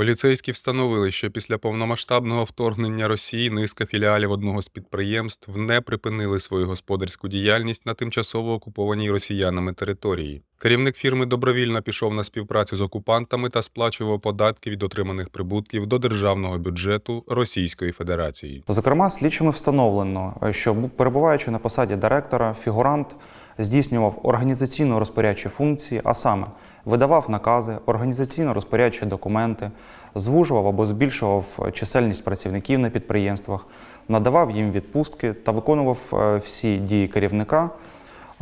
Поліцейські встановили, що після повномасштабного вторгнення Росії низка філіалів одного з підприємств не припинили свою господарську діяльність на тимчасово окупованій росіянами території. Керівник фірми добровільно пішов на співпрацю з окупантами та сплачував податки від отриманих прибутків до державного бюджету Російської Федерації. Зокрема, слідчими встановлено, що перебуваючи на посаді директора, фігурант здійснював організаційно-розпорядчі функції, а саме видавав накази, організаційно-розпорядчі документи, звужував або збільшував чисельність працівників на підприємствах, надавав їм відпустки та виконував е, всі дії керівника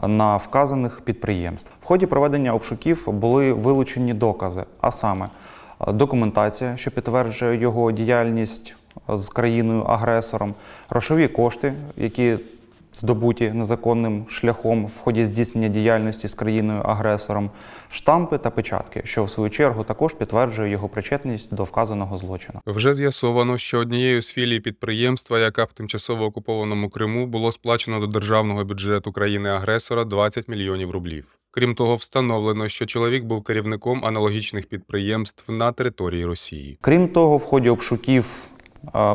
на вказаних підприємств. В ході проведення обшуків були вилучені докази, а саме е, документація, що підтверджує його діяльність е, з країною-агресором, грошові кошти, які здобуті незаконним шляхом в ході здійснення діяльності з країною-агресором, штампи та печатки, що в свою чергу також підтверджує його причетність до вказаного злочину. Вже з'ясовано, що однією з філій підприємства, яка в тимчасово окупованому Криму, було сплачено до державного бюджету країни-агресора 20 мільйонів рублів. Крім того, встановлено, що чоловік був керівником аналогічних підприємств на території Росії. Крім того, в ході обшуків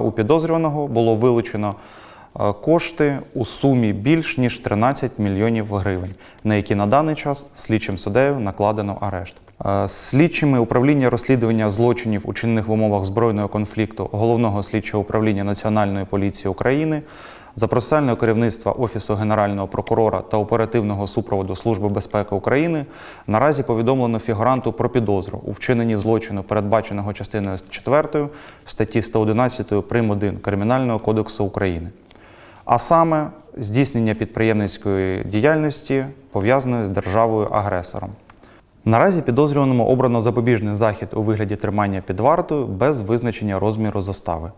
у підозрюваного було вилучено кошти у сумі більш ніж 13 мільйонів гривень, на які на даний час слідчим суддею накладено арешт. Е, Слідчими управління розслідування злочинів, учинених в умовах збройного конфлікту головного слідчого управління Національної поліції України за процесуального керівництва Офісу Генерального прокурора та оперативного супроводу Служби безпеки України наразі повідомлено фігуранту про підозру у вчиненні злочину, передбаченого частиною 4 статті 111 прим. 1 Кримінального кодексу України. А саме здійснення підприємницької діяльності пов'язаної з державою-агресором. Наразі підозрюваному обрано запобіжний захід у вигляді тримання під вартою без визначення розміру застави.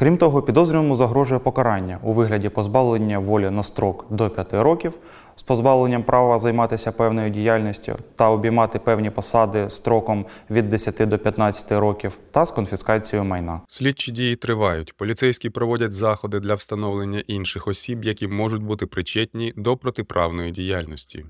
Крім того, підозрюваному загрожує покарання у вигляді позбавлення волі на строк до 5 років з позбавленням права займатися певною діяльністю та обіймати певні посади строком від 10 до 15 років та з конфіскацією майна. Слідчі дії тривають. Поліцейські проводять заходи для встановлення інших осіб, які можуть бути причетні до протиправної діяльності.